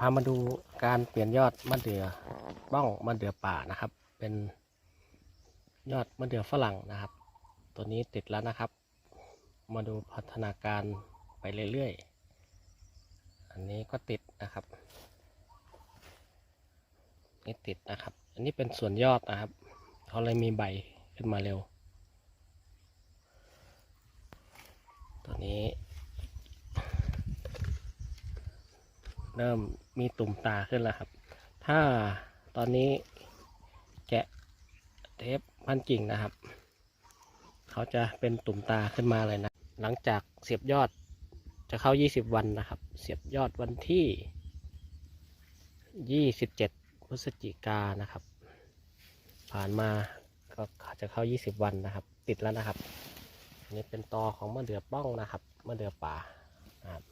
พามาดูการเปลี่ยนยอดมะเดื่อบ้องมะเดื่อป่านะครับ เป็นยอดมะเดื่อฝรั่งนะครับ ตัวนี้ติดแล้วนะครับ มาดูพัฒนาการไปเรื่อยๆ อันนี้ก็ติดนะครับ นี่ติดนะครับ อันนี้เป็นส่วนยอดนะครับเขาเลยมีใบขึ้นมาเร็ว ตัวนี้ เริ่มมีตุ่มตาขึ้นแล้วครับ ถ้าตอนนี้แกะเทปพันกิ่งนะครับ เขาจะเป็นตุ่มตาขึ้นมาเลยนะ หลังจากเสียบยอดจะเข้า 20 วันนะครับ เสียบยอดวันที่ 27 พฤศจิกานนะครับ ผ่านมาก็จะเข้า 20 วันนะครับ ติดแล้วนะครับ อันนี้เป็นตอของมะเดื่อป้องนะครับมะเดื่อป่านะครับ